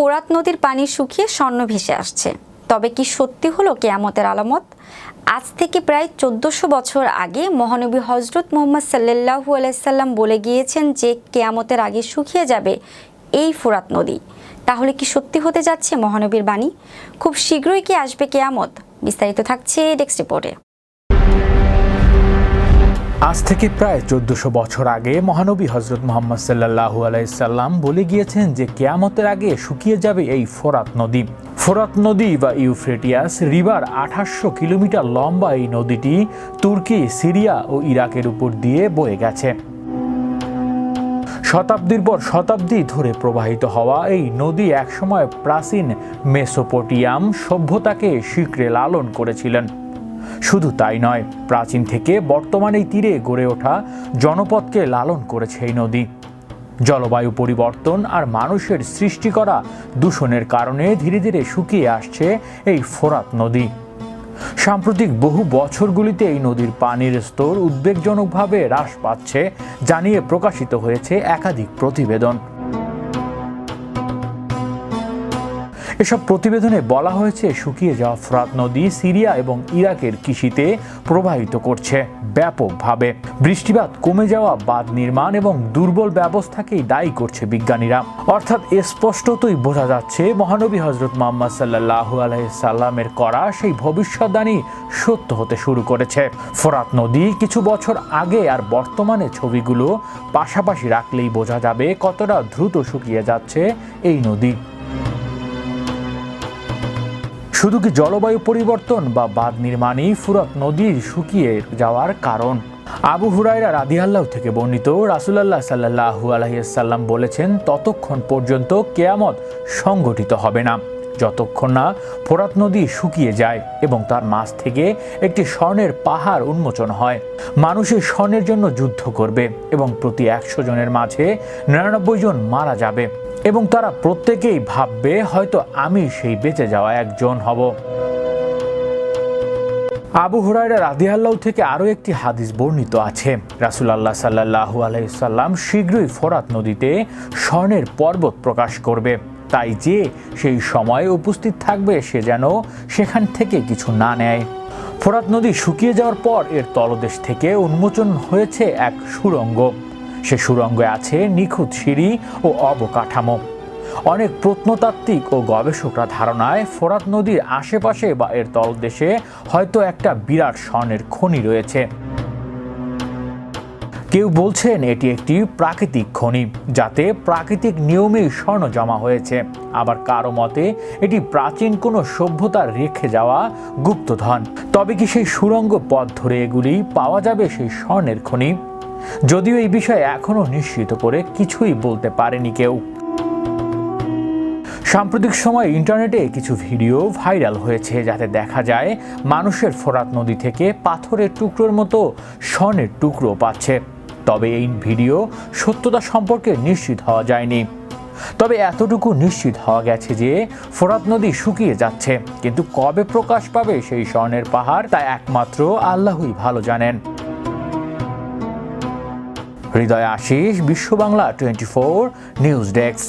ফোরাত নদীর পানি শুকিয়ে স্বর্ণ ভেসে আসছে। তবে কি সত্যি হলো কেয়ামতের আলামত? আজ থেকে প্রায় চোদ্দশো বছর আগে মহানবী হজরত মোহাম্মদ সাল্লাহু আলাইসাল্লাম বলে গিয়েছেন যে কেয়ামতের আগে শুকিয়ে যাবে এই ফোরাত নদী। তাহলে কি সত্যি হতে যাচ্ছে মহানবীর বাণী? খুব শীঘ্রই কি আসবে কেয়ামত? বিস্তারিত থাকছে ডেস্ক রিপোর্টে। আজ থেকে প্রায় চোদ্দশো বছর আগে মহানবী হজরত মোহাম্মদ সাল্লাহু আলাইসাল্লাম বলে গিয়েছেন যে কেয়ামতের আগে শুকিয়ে যাবে এই ফোরাত নদী। ফোরাত নদী বা ইউফ্রেটিয়াস রিভার আঠাশশো কিলোমিটার লম্বা এই নদীটি তুর্কি, সিরিয়া ও ইরাকের উপর দিয়ে বয়ে গেছে। শতাব্দীর পর শতাব্দী ধরে প্রবাহিত হওয়া এই নদী একসময় প্রাচীন মেসোপটিয়াম সভ্যতাকে শিকড়ে লালন করেছিলেন। শুধু তাই নয়, প্রাচীন থেকে বর্তমানে এই তীরে গড়ে ওঠা জনপদকে লালন করেছে এই নদী। জলবায়ু পরিবর্তন আর মানুষের সৃষ্টি করা দূষণের কারণে ধীরে ধীরে শুকিয়ে আসছে এই ফোরাত নদী। সাম্প্রতিক বহু বছরগুলিতে এই নদীর পানির স্তর উদ্বেগজনকভাবে হ্রাস পাচ্ছে, জানিয়ে প্রকাশিত হয়েছে একাধিক প্রতিবেদন। এসব প্রতিবেদনে বলা হয়েছে, শুকিয়ে যাওয়া ফ্রাত নদী সিরিয়া এবং ইরাকের কৃষিতে প্রবাহিত করছে ব্যাপকভাবে। বৃষ্টিপাত কমে যাওয়া, বাঁধ নির্মাণ এবং দুর্বল ব্যবস্থাকেই দায়ী করছে বিজ্ঞানীরা। অর্থাৎ স্পষ্টতই বোঝা যাচ্ছে, মহানবী হজরত মোহাম্মদ সাল্লাহ আলাইসাল্লামের করা সেই ভবিষ্যৎবাণী সত্য হতে শুরু করেছে। ফোরাত নদী কিছু বছর আগে আর বর্তমানে ছবিগুলো পাশাপাশি রাখলেই বোঝা যাবে কতটা দ্রুত শুকিয়ে যাচ্ছে এই নদী। শুধু কি জলবায়ু পরিবর্তন বা বাঁধ নির্মাণই ফুরাত নদীর শুকিয়ে যাওয়ার কারণ? আবু হুরাইরা রাদিয়াল্লাহ থেকে বর্ণিত রাসুলাল্লাহ সাল্লাহু আলহিয়াল্লাম বলেছেন, ততক্ষণ পর্যন্ত কেয়ামত সংগঠিত হবে না। যতক্ষণ না ফোরাত নদী শুকিয়ে যায় এবং তার মাছ থেকে একটি স্বর্ণের পাহাড় উন্মোচন হয়। মানুষের স্বর্ণের জন্য যুদ্ধ করবে এবং প্রতি একশো জনের মাঝে নিরানব্বই জন মারা যাবে এবং তারা প্রত্যেকেই ভাববে, হয়তো আমি সেই বেঁচে যাওয়া একজন হব। আবু হুরাইরা রাদিয়াল্লাহ থেকে আরও একটি হাদিস বর্ণিত আছে। রাসুলাল্লাহ সাল্লাহু আলাইসাল্লাম শীঘ্রই ফোরাত নদীতে স্বর্ণের পর্বত প্রকাশ করবে। তাই যে সেই সময়ে উপস্থিত থাকবে, সে যেন সেখান থেকে কিছু না নেয়। ফোরাত নদী শুকিয়ে যাওয়ার পর এর তলদেশ থেকে উন্মোচন হয়েছে এক সুড়ঙ্গ সে সুড়ঙ্গে আছে নিখুঁত সিঁড়ি ও অবকাঠামো। অনেক প্রত্নতাত্ত্বিক ও গবেষকরা ধারণায় ফোরাত নদীর আশেপাশে বা এর তলদেশে হয়তো একটা বিরাট স্বর্ণের খনি রয়েছে। কেউ বলছেন এটি একটি প্রাকৃতিক খনি, যাতে প্রাকৃতিক নিয়মেই স্বর্ণ জমা হয়েছে। আবার কারও মতে, এটি প্রাচীন কোনো সভ্যতার রেখে যাওয়া গুপ্তধন। তবে কি সেই সুরঙ্গ পথ ধরে এগুলি পাওয়া যাবে সেই স্বর্ণের খনি? যদিও এই বিষয়ে এখনও নিশ্চিত করে কিছুই বলতে পারেনি কেউ। সাম্প্রতিক সময় ইন্টারনেটে কিছু ভিডিও ভাইরাল হয়েছে, যাতে দেখা যায় মানুষের ফোরাত নদী থেকে পাথরের টুকরোর মতো স্বর্ণের টুকরো পাচ্ছে। তবে এই ভিডিও সত্যতা সম্পর্কে নিশ্চিত হওয়া যায়নি। তবে এতটুকু নিশ্চিত হওয়া গেছে যে ফোরাত নদী শুকিয়ে যাচ্ছে, কিন্তু কবে প্রকাশ পাবে সেই স্বর্ণের পাহাড় তা একমাত্র আল্লাহই ভালো জানেন। Hridoy Ashis Bishwa Bangla twenty four news desk.